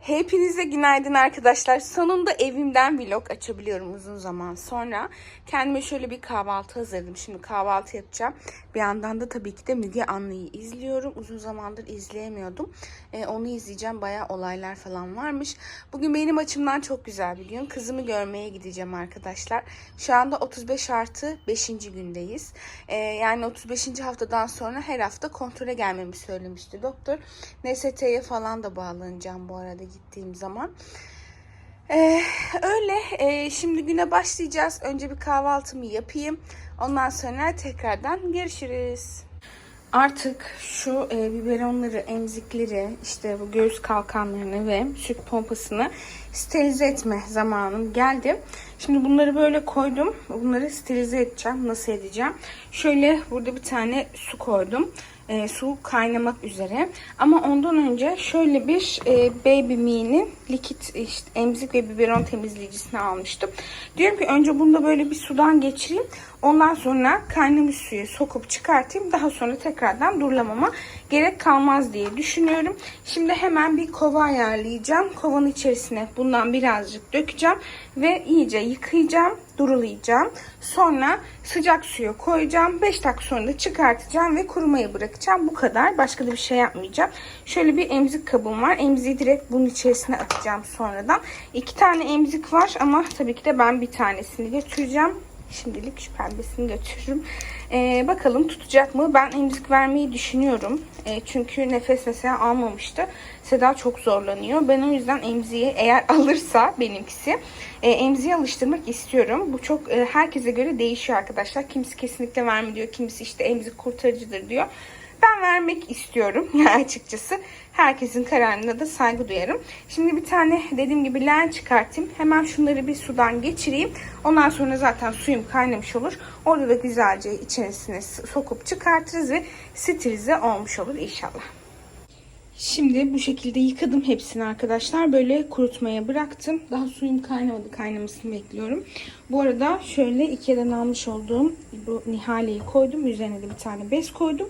Hepinize günaydın arkadaşlar. Sonunda evimden vlog açabiliyorum uzun zaman sonra. Kendime şöyle bir kahvaltı hazırladım. Şimdi kahvaltı yapacağım. Bir yandan da tabii ki de Müge Anlı'yı izliyorum. Uzun zamandır izleyemiyordum. Ee, onu izleyeceğim. Bayağı olaylar falan varmış. Bugün benim açımdan çok güzel bir gün. Kızımı görmeye gideceğim arkadaşlar. Şu anda 35 artı 5. gündeyiz. Ee, yani 35. haftadan sonra her hafta kontrole gelmemi söylemişti doktor. NST'ye falan da bağlanacağım bu arada gittiğim zaman. Ee, öyle. Ee, şimdi güne başlayacağız. Önce bir kahvaltımı yapayım. Ondan sonra tekrardan görüşürüz. Artık şu e, biberonları, emzikleri, işte bu göğüs kalkanlarını ve süt pompasını sterilize etme zamanım geldi. Şimdi bunları böyle koydum. Bunları sterilize edeceğim. Nasıl edeceğim? Şöyle burada bir tane su koydum. E, su kaynamak üzere. Ama ondan önce şöyle bir e, Baby Me'nin likit işte emzik ve biberon temizleyicisini almıştım. Diyorum ki önce bunu da böyle bir sudan geçireyim. Ondan sonra kaynamış suyu sokup çıkartayım. Daha sonra tekrardan durulamama gerek kalmaz diye düşünüyorum. Şimdi hemen bir kova ayarlayacağım. Kovanın içerisine bundan birazcık dökeceğim ve iyice yıkayacağım, durulayacağım. Sonra sıcak suya koyacağım. 5 dakika sonra da çıkartacağım ve kurumaya bırakacağım. Bu kadar. Başka da bir şey yapmayacağım. Şöyle bir emzik kabım var. Emziği direkt bunun içerisine atacağım sonradan. İki tane emzik var ama tabii ki de ben bir tanesini götüreceğim. Şimdilik şu pembesini götürürüm. Ee, bakalım tutacak mı? Ben emzik vermeyi düşünüyorum. Ee, çünkü nefes mesela almamıştı. Seda çok zorlanıyor. Ben o yüzden emziği eğer alırsa benimkisi e, emziğe alıştırmak istiyorum. Bu çok e, herkese göre değişiyor arkadaşlar. Kimisi kesinlikle verme diyor. Kimisi işte emzik kurtarıcıdır diyor. Ben vermek istiyorum açıkçası. Herkesin kararına da saygı duyarım. Şimdi bir tane dediğim gibi leğen çıkartayım. Hemen şunları bir sudan geçireyim. Ondan sonra zaten suyum kaynamış olur. Orada da güzelce içerisine sokup çıkartırız ve sterilize olmuş olur inşallah. Şimdi bu şekilde yıkadım hepsini arkadaşlar. Böyle kurutmaya bıraktım. Daha suyum kaynamadı. Kaynamasını bekliyorum. Bu arada şöyle Ikea'dan almış olduğum bu nihaleyi koydum. Üzerine de bir tane bez koydum.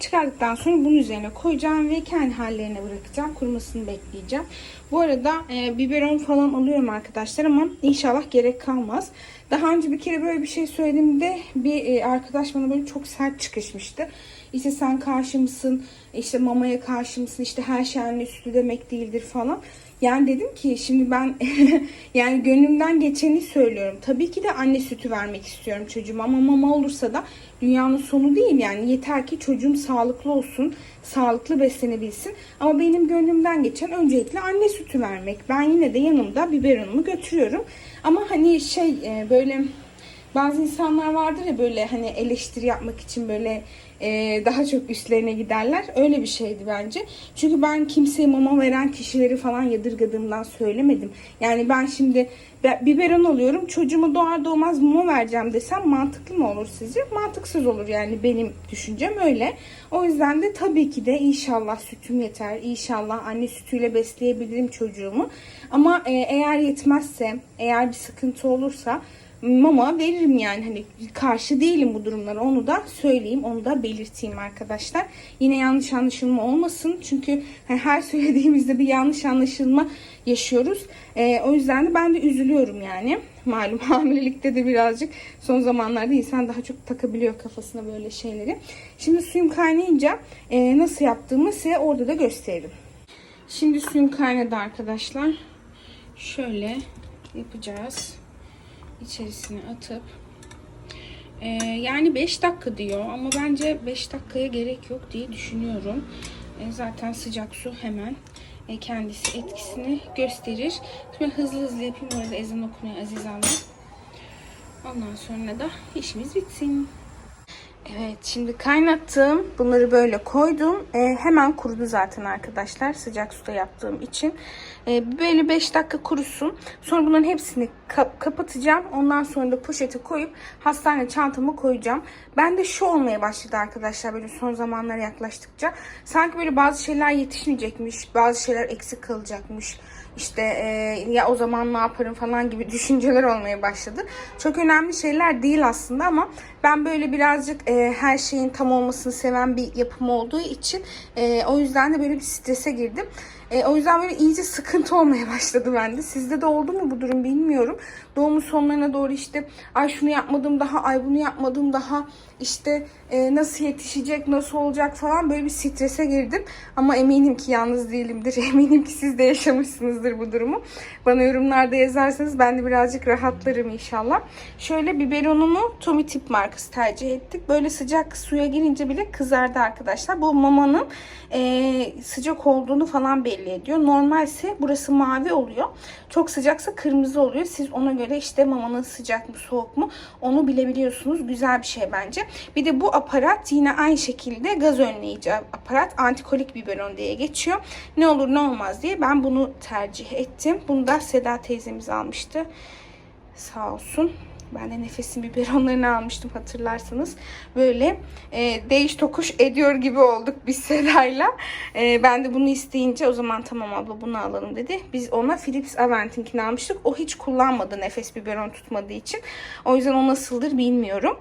Çıkardıktan sonra bunun üzerine koyacağım ve kendi hallerine bırakacağım. Kurumasını bekleyeceğim. Bu arada e, biberon falan alıyorum arkadaşlar ama inşallah gerek kalmaz. Daha önce bir kere böyle bir şey söylediğimde bir e, arkadaş bana böyle çok sert çıkışmıştı. İşte sen karşı mısın? İşte mamaya karşı mısın? İşte her şey anne sütü demek değildir falan. Yani dedim ki şimdi ben yani gönlümden geçeni söylüyorum. Tabii ki de anne sütü vermek istiyorum çocuğuma ama mama olursa da dünyanın sonu değil yani. Yeter ki çocuğum sağlıklı olsun, sağlıklı beslenebilsin. Ama benim gönlümden geçen öncelikle anne sütü vermek. Ben yine de yanımda biberonumu götürüyorum. Ama hani şey e, böyle bazı insanlar vardır ya böyle hani eleştiri yapmak için böyle e, daha çok üstlerine giderler. Öyle bir şeydi bence. Çünkü ben kimseye mama veren kişileri falan yadırgadığımdan söylemedim. Yani ben şimdi biberon oluyorum. Çocuğuma doğar doğmaz mama vereceğim desem mantıklı mı olur sizce? Mantıksız olur yani benim düşüncem öyle. O yüzden de tabii ki de inşallah sütüm yeter. İnşallah anne sütüyle besleyebilirim çocuğumu. Ama e, eğer yetmezse, eğer bir sıkıntı olursa mama veririm yani hani karşı değilim bu durumlara onu da söyleyeyim onu da belirteyim arkadaşlar. Yine yanlış anlaşılma olmasın çünkü her söylediğimizde bir yanlış anlaşılma yaşıyoruz. Ee, o yüzden de ben de üzülüyorum yani. Malum hamilelikte de birazcık son zamanlarda insan daha çok takabiliyor kafasına böyle şeyleri. Şimdi suyum kaynayınca e, nasıl yaptığımı size orada da gösteririm. Şimdi suyum kaynadı arkadaşlar. Şöyle yapacağız içerisine atıp e, yani 5 dakika diyor ama bence 5 dakikaya gerek yok diye düşünüyorum. E, zaten sıcak su hemen e, kendisi etkisini gösterir. Şimdi hızlı hızlı yapayım. Bu arada ezan okunuyor Aziz Hanım. Ondan sonra da işimiz bitsin. Evet şimdi kaynattım. Bunları böyle koydum. E, hemen kurudu zaten arkadaşlar. Sıcak suda yaptığım için. E, böyle 5 dakika kurusun. Sonra bunların hepsini kap kapatacağım. Ondan sonra da poşete koyup hastane çantama koyacağım. Ben de şu olmaya başladı arkadaşlar böyle son zamanlara yaklaştıkça. Sanki böyle bazı şeyler yetişmeyecekmiş. Bazı şeyler eksik kalacakmış işte e, ya o zaman ne yaparım falan gibi düşünceler olmaya başladı. Çok önemli şeyler değil aslında ama ben böyle birazcık e, her şeyin tam olmasını seven bir yapım olduğu için e, o yüzden de böyle bir strese girdim. E, o yüzden böyle iyice sıkıntı olmaya başladı bende. Sizde de oldu mu bu durum bilmiyorum. Doğumun sonlarına doğru işte ay şunu yapmadım daha, ay bunu yapmadım daha, işte e, nasıl yetişecek, nasıl olacak falan böyle bir strese girdim. Ama eminim ki yalnız değilimdir. Eminim ki siz de yaşamışsınızdır bu durumu. Bana yorumlarda yazarsanız ben de birazcık rahatlarım inşallah. Şöyle biberonumu Tommy Tip markası tercih ettik. Böyle sıcak suya girince bile kızardı arkadaşlar. Bu mamanın e, sıcak olduğunu falan belli ediyor. Normalse burası mavi oluyor. Çok sıcaksa kırmızı oluyor. Siz ona göre işte mamanın sıcak mı soğuk mu onu bilebiliyorsunuz. Güzel bir şey bence. Bir de bu aparat yine aynı şekilde gaz önleyici aparat. Antikolik biberon diye geçiyor. Ne olur ne olmaz diye ben bunu tercih ettim. Bunu da Seda teyzemiz almıştı. Sağ olsun. Ben de nefesin biberonlarını almıştım hatırlarsanız. Böyle e, değiş tokuş ediyor gibi olduk biz Seda'yla. E, ben de bunu isteyince o zaman tamam abla bunu alalım dedi. Biz ona Philips Avent'inkini almıştık. O hiç kullanmadı nefes biberon tutmadığı için. O yüzden o nasıldır bilmiyorum.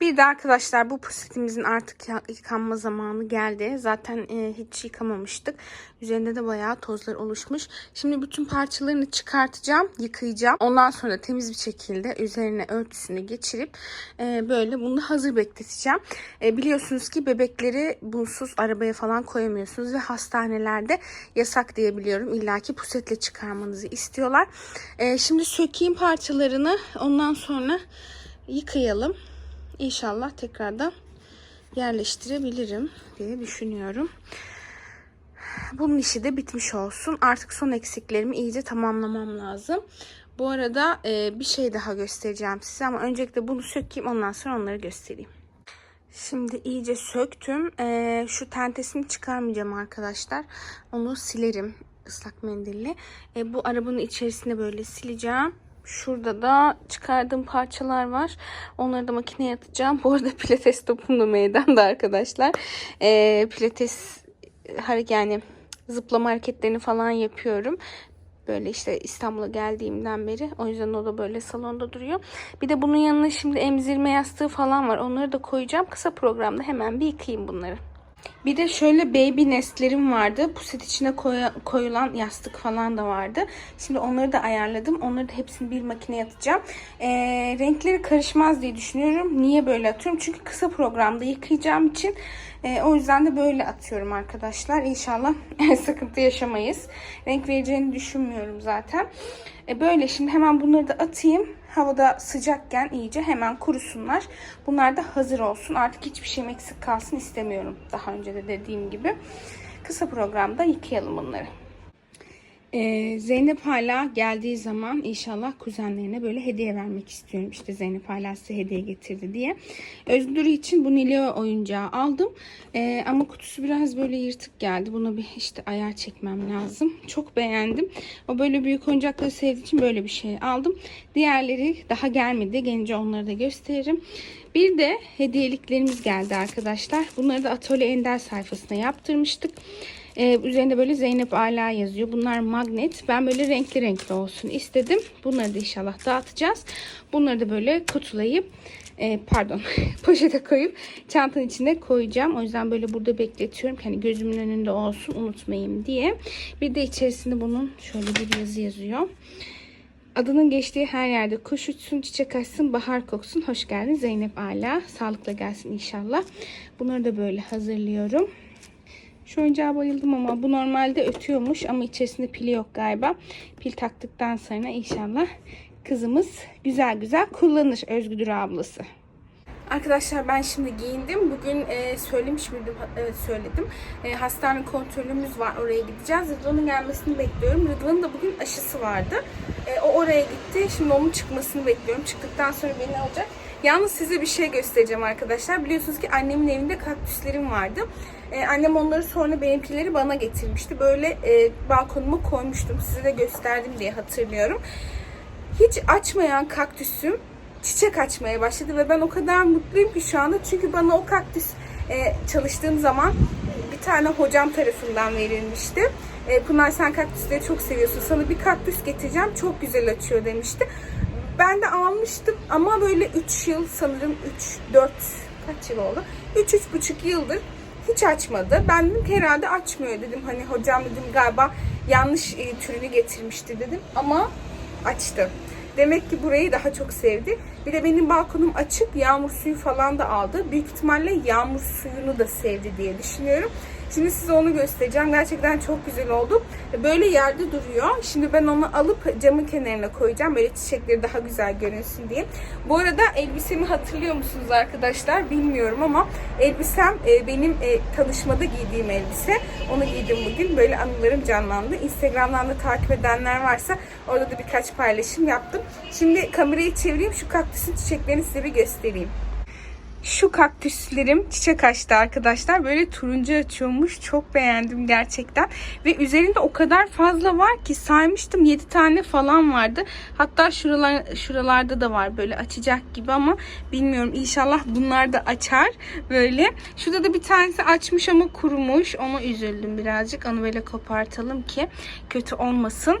Bir de arkadaşlar bu poşetimizin artık yıkanma zamanı geldi. Zaten e, hiç yıkamamıştık. Üzerinde de bayağı tozlar oluşmuş. Şimdi bütün parçalarını çıkartacağım, yıkayacağım. Ondan sonra temiz bir şekilde üzerine örtüsünü geçirip e, böyle bunu da hazır bekleteceğim. E, biliyorsunuz ki bebekleri bunsuz arabaya falan koyamıyorsunuz ve hastanelerde yasak diye biliyorum. İlla ki pusetle çıkarmanızı istiyorlar. E, şimdi sökeyim parçalarını. Ondan sonra yıkayalım. İnşallah tekrardan yerleştirebilirim diye düşünüyorum. Bunun işi de bitmiş olsun. Artık son eksiklerimi iyice tamamlamam lazım. Bu arada e, bir şey daha göstereceğim size ama öncelikle bunu sökeyim ondan sonra onları göstereyim. Şimdi iyice söktüm. E, şu tentesini çıkarmayacağım arkadaşlar. Onu silerim ıslak mendille. E, bu arabanın içerisine böyle sileceğim. Şurada da çıkardığım parçalar var. Onları da makineye atacağım. Bu arada pilates topum da meydanda arkadaşlar. E, pilates yani zıplama hareketlerini falan yapıyorum. Böyle işte İstanbul'a geldiğimden beri. O yüzden o da böyle salonda duruyor. Bir de bunun yanına şimdi emzirme yastığı falan var. Onları da koyacağım. Kısa programda hemen bir yıkayayım bunları. Bir de şöyle baby nestlerim vardı. Puset içine koya- koyulan yastık falan da vardı. Şimdi onları da ayarladım. Onları da hepsini bir makineye atacağım. Ee, renkleri karışmaz diye düşünüyorum. Niye böyle atıyorum? Çünkü kısa programda yıkayacağım için e, o yüzden de böyle atıyorum arkadaşlar. İnşallah sıkıntı yaşamayız. Renk vereceğini düşünmüyorum zaten. E, böyle şimdi hemen bunları da atayım. Havada sıcakken iyice hemen kurusunlar. Bunlar da hazır olsun. Artık hiçbir şeyim eksik kalsın istemiyorum. Daha önce de dediğim gibi. Kısa programda yıkayalım bunları. Ee, Zeynep hala geldiği zaman inşallah kuzenlerine böyle hediye vermek istiyorum. İşte Zeynep hala size hediye getirdi diye. Özgür için bu Nileo oyuncağı aldım. Ee, ama kutusu biraz böyle yırtık geldi. Buna bir işte ayar çekmem lazım. Çok beğendim. O böyle büyük oyuncakları sevdiği için böyle bir şey aldım. Diğerleri daha gelmedi. Gelince onları da gösteririm. Bir de hediyeliklerimiz geldi arkadaşlar. Bunları da Atölye Ender sayfasına yaptırmıştık. Ee, üzerinde böyle Zeynep Ala yazıyor. Bunlar magnet. Ben böyle renkli renkli olsun istedim. Bunları da inşallah dağıtacağız. Bunları da böyle kutulayıp e, pardon poşete koyup çantanın içine koyacağım. O yüzden böyle burada bekletiyorum. Hani gözümün önünde olsun unutmayayım diye. Bir de içerisinde bunun şöyle bir yazı yazıyor. Adının geçtiği her yerde kuş uçsun, çiçek açsın, bahar koksun. Hoş geldin Zeynep Ala. Sağlıkla gelsin inşallah. Bunları da böyle hazırlıyorum. Şu oyuncağa bayıldım ama bu normalde ötüyormuş ama içerisinde pili yok galiba. Pil taktıktan sonra inşallah kızımız güzel güzel kullanır Özgür ablası. Arkadaşlar ben şimdi giyindim. Bugün e, söylemiş miydim? Evet söyledim. E, hastane kontrolümüz var. Oraya gideceğiz. Rıdvan'ın gelmesini bekliyorum. Rıdvan'ın da bugün aşısı vardı. E, o oraya gitti. Şimdi onun çıkmasını bekliyorum. Çıktıktan sonra beni alacak. Yalnız size bir şey göstereceğim arkadaşlar. Biliyorsunuz ki annemin evinde kaktüslerim vardı. E, annem onları sonra benimkileri bana getirmişti. Böyle e, balkonuma koymuştum. Size de gösterdim diye hatırlıyorum. Hiç açmayan kaktüsüm çiçek açmaya başladı ve ben o kadar mutluyum ki şu anda. Çünkü bana o kaktüs e, çalıştığım zaman bir tane hocam tarafından verilmişti. E, Pınar sen kaktüsleri çok seviyorsun. Sana bir kaktüs getireceğim. Çok güzel açıyor demişti. Ben de almıştım ama böyle 3 yıl sanırım 3 4 kaç yıl oldu? 3 3,5 yıldır Hiç açmadı. Ben dedim ki herhalde açmıyor dedim. Hani hocam dedim galiba yanlış e, türünü getirmişti dedim. Ama açtı. Demek ki burayı daha çok sevdi. Bir de benim balkonum açık. Yağmur suyu falan da aldı. Büyük ihtimalle yağmur suyunu da sevdi diye düşünüyorum. Şimdi size onu göstereceğim. Gerçekten çok güzel oldu. Böyle yerde duruyor. Şimdi ben onu alıp camın kenarına koyacağım. Böyle çiçekleri daha güzel görünsün diye. Bu arada elbisemi hatırlıyor musunuz arkadaşlar? Bilmiyorum ama elbisem e, benim e, tanışmada giydiğim elbise. Onu giydim bugün. Böyle anılarım canlandı. Instagram'dan da takip edenler varsa orada da birkaç paylaşım yaptım. Şimdi kamerayı çevireyim. Şu kaktüsün çiçeklerini size bir göstereyim. Şu kaktüslerim çiçek açtı arkadaşlar. Böyle turuncu açıyormuş. Çok beğendim gerçekten. Ve üzerinde o kadar fazla var ki saymıştım 7 tane falan vardı. Hatta şuralar şuralarda da var böyle açacak gibi ama bilmiyorum inşallah bunlar da açar böyle. Şurada da bir tanesi açmış ama kurumuş. Ona üzüldüm birazcık. Onu böyle kopartalım ki kötü olmasın.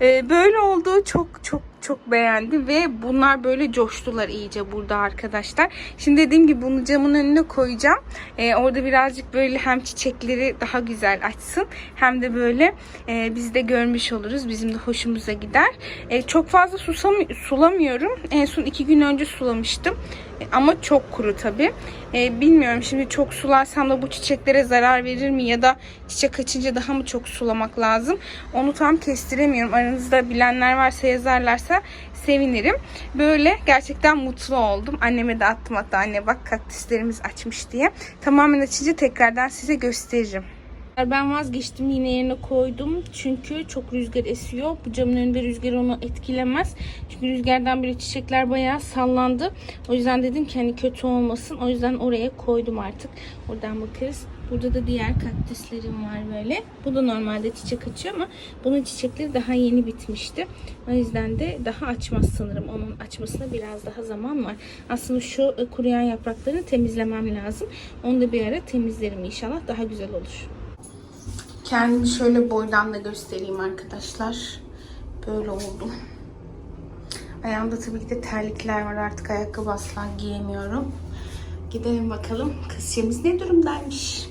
Ee, böyle oldu. Çok çok çok beğendim ve bunlar böyle coştular iyice burada arkadaşlar. Şimdi dediğim gibi bunu camın önüne koyacağım. Ee, orada birazcık böyle hem çiçekleri daha güzel açsın hem de böyle e, biz de görmüş oluruz. Bizim de hoşumuza gider. E, çok fazla susam- sulamıyorum. En son iki gün önce sulamıştım. E, ama çok kuru tabi. bilmiyorum şimdi çok sularsam da bu çiçeklere zarar verir mi ya da çiçek açınca daha mı çok sulamak lazım? Onu tam kestiremiyorum. Aranızda bilenler varsa yazarlarsa sevinirim. Böyle gerçekten mutlu oldum. Anneme de attım hatta anne bak kaktüslerimiz açmış diye. Tamamen açınca tekrardan size gösteririm. Ben vazgeçtim yine yerine koydum. Çünkü çok rüzgar esiyor. Bu camın önünde rüzgar onu etkilemez. Çünkü rüzgardan beri çiçekler bayağı sallandı. O yüzden dedim ki hani kötü olmasın. O yüzden oraya koydum artık. Oradan bakarız. Burada da diğer kaktüslerim var böyle. Bu da normalde çiçek açıyor ama bunun çiçekleri daha yeni bitmişti. O yüzden de daha açmaz sanırım. Onun açmasına biraz daha zaman var. Aslında şu kuruyan yapraklarını temizlemem lazım. Onu da bir ara temizlerim inşallah. Daha güzel olur. Kendimi şöyle boydan da göstereyim arkadaşlar. Böyle oldum. Ayağımda tabii ki de terlikler var. Artık ayakkabı asla giyemiyorum. Gidelim bakalım kızcağımız ne durumdaymış.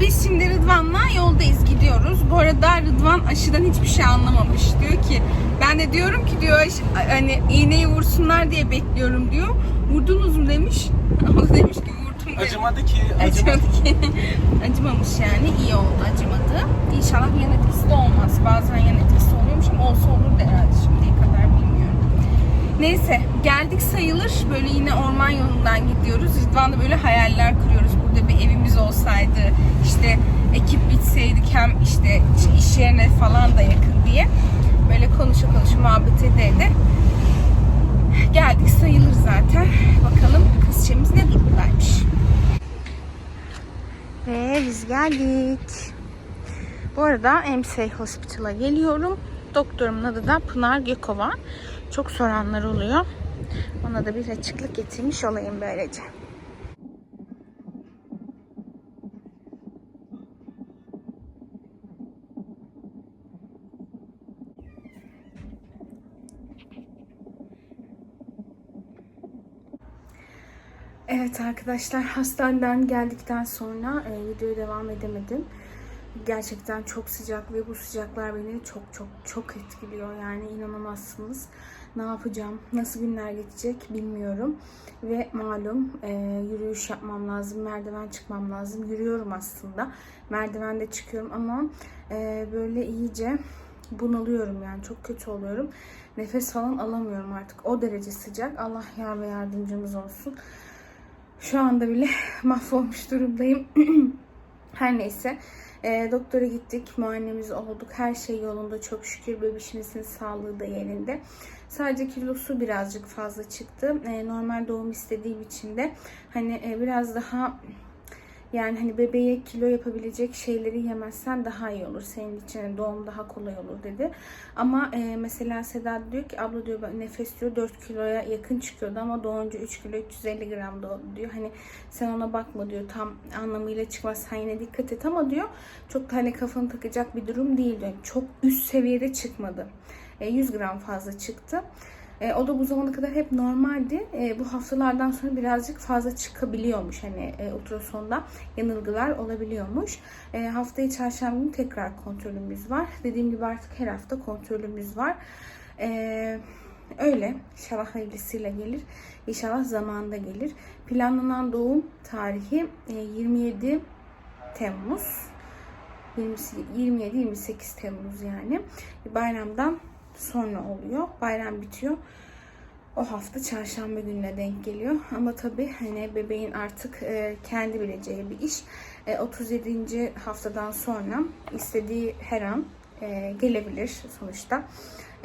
Biz şimdi Rıdvan'la yoldayız gidiyoruz. Bu arada Rıdvan aşıdan hiçbir şey anlamamış. Diyor ki ben de diyorum ki diyor hani iğneyi vursunlar diye bekliyorum diyor. Vurdunuz mu demiş. O da demiş ki. Acımadı ki. Acımadı. Acımadı ki. Acımamış yani. iyi oldu acımadı. İnşallah yan etkisi de olmaz. Bazen yan etkisi oluyormuş ama olsa olur da herhalde şimdiye kadar bilmiyorum. Neyse geldik sayılır. Böyle yine orman yolundan gidiyoruz. Rıdvan'da böyle hayaller kuruyoruz. Burada bir evimiz olsaydı işte ekip bitseydik hem işte iş yerine falan da yakın diye. Böyle konuşa konuşa muhabbet ede ede. Geldik sayılır zaten. Bakalım kızçemiz ne durumdaymış. Ve biz geldik. Bu arada MSA Hospital'a geliyorum. Doktorumun adı da Pınar Gökova. Çok soranlar oluyor. Ona da bir açıklık getirmiş olayım böylece. Evet arkadaşlar hastaneden geldikten sonra e, videoya devam edemedim. Gerçekten çok sıcak ve bu sıcaklar beni çok çok çok etkiliyor. Yani inanamazsınız. Ne yapacağım, nasıl günler geçecek bilmiyorum. Ve malum e, yürüyüş yapmam lazım, merdiven çıkmam lazım. Yürüyorum aslında. Merdivende çıkıyorum ama e, böyle iyice bunalıyorum yani çok kötü oluyorum. Nefes falan alamıyorum artık. O derece sıcak. Allah yar ve yardımcımız olsun. Şu anda bile mahvolmuş durumdayım. Her neyse. E, doktora gittik. Muayenemiz olduk. Her şey yolunda çok şükür. Bebişimizin sağlığı da yerinde. Sadece kilosu birazcık fazla çıktı. E, normal doğum istediğim için de hani e, biraz daha yani hani bebeğe kilo yapabilecek şeyleri yemezsen daha iyi olur. Senin için doğum daha kolay olur dedi. Ama e, mesela Seda diyor ki abla diyor nefes diyor 4 kiloya yakın çıkıyordu ama doğunca 3 kilo 350 gram doğdu diyor. Hani sen ona bakma diyor tam anlamıyla çıkmaz sen yine dikkat et ama diyor çok da hani kafanı takacak bir durum değil diyor. Çok üst seviyede çıkmadı. E, 100 gram fazla çıktı. E, o da bu zamana kadar hep normaldi. E, bu haftalardan sonra birazcık fazla çıkabiliyormuş. Hani e, ultrasonda yanılgılar olabiliyormuş. E, haftayı çarşamba günü tekrar kontrolümüz var. Dediğim gibi artık her hafta kontrolümüz var. E, öyle. İnşallah hayırlısıyla gelir. İnşallah zamanında gelir. Planlanan doğum tarihi e, 27 Temmuz. 27-28 Temmuz yani. Bayramdan sonra oluyor. Bayram bitiyor. O hafta çarşamba gününe denk geliyor. Ama tabii hani bebeğin artık e, kendi bileceği bir iş. E, 37. haftadan sonra istediği her an e, gelebilir sonuçta.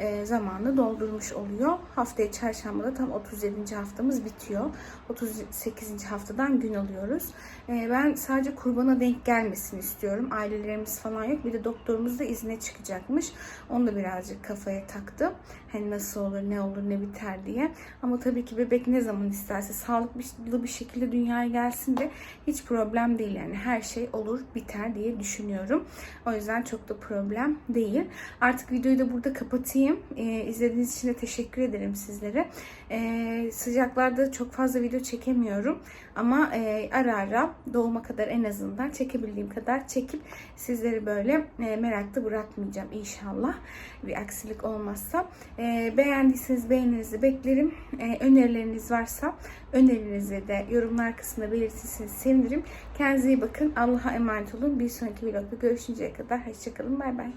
E, zamanını doldurmuş oluyor. Haftaya çarşambada tam 37. haftamız bitiyor. 38. haftadan gün alıyoruz. E, ben sadece kurbana denk gelmesini istiyorum. Ailelerimiz falan yok. Bir de doktorumuz da izne çıkacakmış. Onu da birazcık kafaya taktı. Hani nasıl olur, ne olur, ne biter diye. Ama tabii ki bebek ne zaman isterse sağlıklı bir şekilde dünyaya gelsin de hiç problem değil. Yani her şey olur, biter diye düşünüyorum. O yüzden çok da problem değil. Artık videoyu da burada kapatayım. Ee, izlediğiniz için de teşekkür ederim sizlere. Ee, sıcaklarda çok fazla video çekemiyorum. Ama e, ara ara doğuma kadar en azından çekebildiğim kadar çekip sizleri böyle e, merakta bırakmayacağım inşallah. Bir aksilik olmazsa. E, beğendiyseniz beğeninizi beklerim. E, önerileriniz varsa önerilerinizi de yorumlar kısmında belirtirseniz sevinirim. Kendinize iyi bakın. Allah'a emanet olun. Bir sonraki vlogda görüşünceye kadar. Hoşçakalın. Bay bay.